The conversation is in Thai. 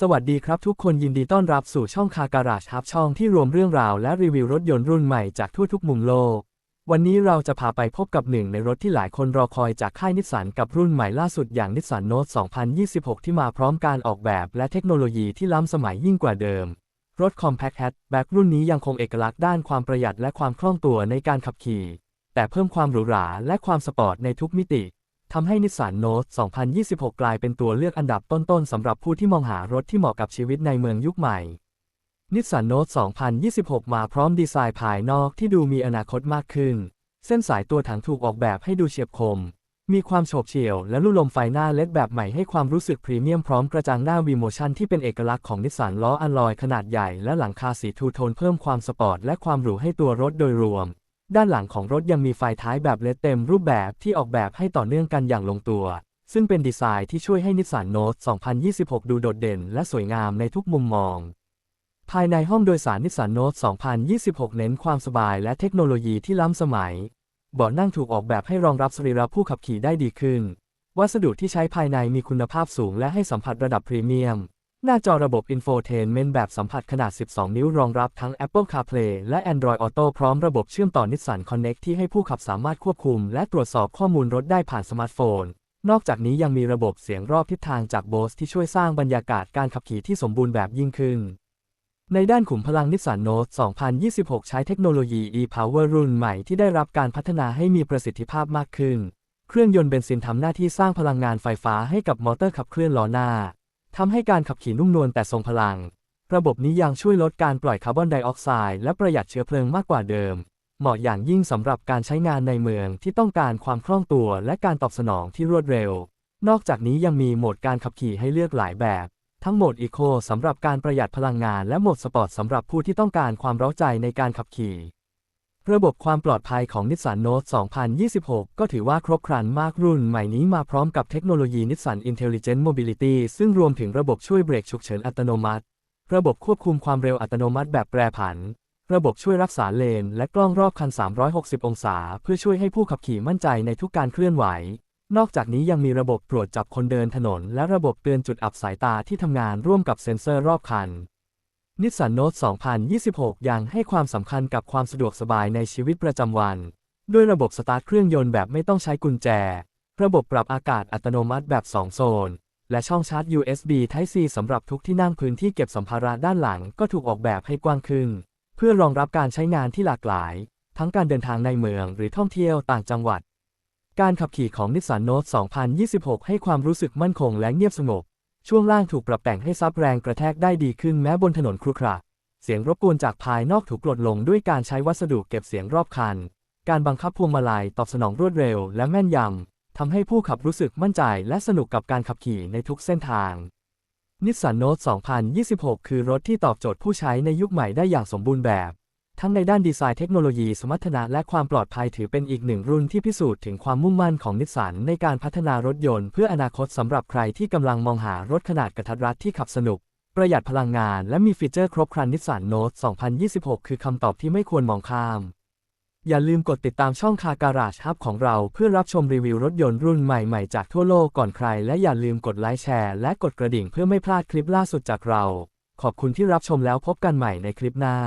สวัสดีครับทุกคนยินดีต้อนรับสู่ช่องคาการาชฮับช่องที่รวมเรื่องราวและรีวิวรถยนต์รุ่นใหม่จากทั่วทุกมุมโลก วันนี้เราจะพาไปพบกับหนึ่งในรถที่หลายคนรอคอยจากค่ายนิสสันกับรุ่นใหม่ล่าสุดอย่างนิสสันโนต2026 ที่มาพร้อมการออกแบบและเทคโนโลยีที่ล้ำสมัยยิ่งกว่าเดิม รถ Compact Hatchback รุ่นนี้ยังคงเอกลักษณ์ด้านความประหยัดและความคล่องตัวในการขับขี่ แต่เพิ่มความหรูหราและความสปอร์ตในทุกมิติ ทำให้นิสสันโนต2026 กลายเป็นตัวเลือกอันดับต้นๆสำหรับผู้ที่มองหารถที่เหมาะกับชีวิตในเมืองยุคใหม่ นิสสันโนต2026 มาพร้อมดีไซน์ภายนอกที่ดูมีอนาคตมากขึ้น เส้นสายตัวถังถูกออกแบบให้ดูเฉียบคม มีความโฉบเฉี่ยวและลู่ลมไฟหน้าเล็ดแบบใหม่ให้ความรู้สึกพรีเมียมพร้อมกระจังหน้าวีโมชันที่เป็นเอกลักษณ์ของนิสสันล้ออัลลอยขนาดใหญ่และหลังคาสีทูโทนเพิ่มความสปอร์ตและความหรูให้ตัวรถโดยรวม ด้านหลังของรถยังมีไฟท้ายแบบเลดเต็มรูปแบบที่ออกแบบให้ต่อเนื่องกันอย่างลงตัว ซึ่งเป็นดีไซน์ที่ช่วยให้นิสสันโนต2026 ดูโดดเด่นและสวยงามในทุกมุมมอง ภายในห้องโดยสารนิสสันโนต2026 เน้นความสบายและเทคโนโลยีที่ล้ำสมัย เบาะนั่งถูกออกแบบให้รองรับสรีระผู้ขับขี่ได้ดีขึ้น วัสดุที่ใช้ภายในมีคุณภาพสูงและให้สัมผัสระดับพรีเมียม หน้าจอระบบ Infotainment แบบสัมผัสขนาด 12 นิ้วรองรับทั้ง Apple CarPlay และ Android Auto พร้อมระบบเชื่อมต่อ Nissan Connect ที่ให้ผู้ขับสามารถควบคุม และตรวจสอบข้อมูลรถได้ผ่านสมาร์ทโฟน นอกจากนี้ยังมีระบบเสียงรอบทิศทางจาก Bose ที่ช่วยสร้างบรรยากาศการขับขี่ที่สมบูรณ์แบบยิ่งขึ้น ในด้านขุมพลังนิสสันโนต2026 ใช้เทคโนโลยี e-Power รุ่นใหม่ที่ได้รับการพัฒนาให้มีประสิทธิภาพมากขึ้น เครื่องยนต์เบนซินทำหน้าที่สร้างพลังงานไฟฟ้าให้กับมอเตอร์ขับเคลื่อนล้อหน้า ทำให้การขับขี่นุ่มนวลแต่ทรงพลัง ระบบนี้ยังช่วยลดการปล่อยคาร์บอนไดออกไซด์และประหยัดเชื้อเพลิงมากกว่าเดิม เหมาะอย่างยิ่งสำหรับการใช้งานในเมืองที่ต้องการความคล่องตัวและการตอบสนองที่รวดเร็ว นอกจากนี้ยังมีโหมดการขับขี่ให้เลือกหลายแบบ ทั้งโหมดอีโคสำหรับการประหยัดพลังงานและโหมดสปอร์ตสำหรับผู้ที่ต้องการความเร้าใจในการขับขี่ ระบบความปลอดภัยของ Nissan Note 2026 ก็ถือว่าครบครันมากรุ่นใหม่นี้มาพร้อมกับเทคโนโลยี Nissan Intelligent Mobility ซึ่งรวมถึงระบบช่วยเบรกฉุกเฉินอัตโนมัติ ระบบควบคุมความเร็วอัตโนมัติแบบแปรผัน ระบบช่วยรักษาเลน และกล้องรอบคัน 360 องศา เพื่อช่วยให้ผู้ขับขี่มั่นใจในทุกการเคลื่อนไหว นอกจากนี้ยังมีระบบตรวจจับคนเดินถนน และระบบเตือนจุดอับสายตาที่ทำงานร่วมกับเซ็นเซอร์รอบคัน นิสสันโนต2026 ยังให้ความสำคัญกับความสะดวกสบายในชีวิตประจำวัน ด้วยระบบสตาร์ทเครื่องยนต์แบบไม่ต้องใช้กุญแจ ระบบปรับอากาศอัตโนมัติแบบ 2 โซน และช่องชาร์จ USB Type C สำหรับทุกที่นั่งพื้นที่เก็บสัมภาระด้านหลังก็ถูกออกแบบให้กว้างขึ้น เพื่อรองรับการใช้งานที่หลากหลาย ทั้งการเดินทางในเมืองหรือท่องเที่ยวต่างจังหวัด การขับขี่ของ Nissan Note 2026 ให้ความรู้สึกมั่นคงและเงียบสงบ ช่วงล่างถูกปรับแต่งให้ซับแรงกระแทกได้ดีขึ้นแม้บนถนนครุขระ เสียงรบกวนจากภายนอกถูกลดลงด้วยการใช้วัสดุเก็บเสียงรอบคัน การบังคับพวงมาลัยตอบสนองรวดเร็วและแม่นยำทำให้ผู้ขับรู้สึกมั่นใจและสนุกกับการขับขี่ในทุกเส้นทางนิสสันโนต2026 คือรถที่ตอบโจทย์ผู้ใช้ในยุคใหม่ได้อย่างสมบูรณ์แบบ ทั้งในด้านดีไซน์เทคโนโลยีสมรรถนะและความปลอดภัยถือเป็นอีกหนึ่งรุ่นที่พิสูจน์ถึงความมุ่งมั่นของนิสสันในการพัฒนารถยนต์เพื่ออนาคตสำหรับใครที่กำลังมองหารถขนาดกระทัดรัดที่ขับสนุก ประหยัดพลังงานและมีฟีเจอร์ครบครันนิสสันโนต2026 คือคำตอบที่ไม่ควรมองข้าม อย่าลืมกดติดตามช่องคาการาชฮับของเราเพื่อรับชมรีวิวรถยนต์รุ่นใหม่ๆ จากทั่วโลกก่อนใคร และอย่าลืมกดไลค์แชร์และกดกระดิ่งเพื่อไม่พลาดคลิปล่าสุดจากเรา ขอบคุณที่รับชมแล้วพบกันใหม่ในคลิปหน้า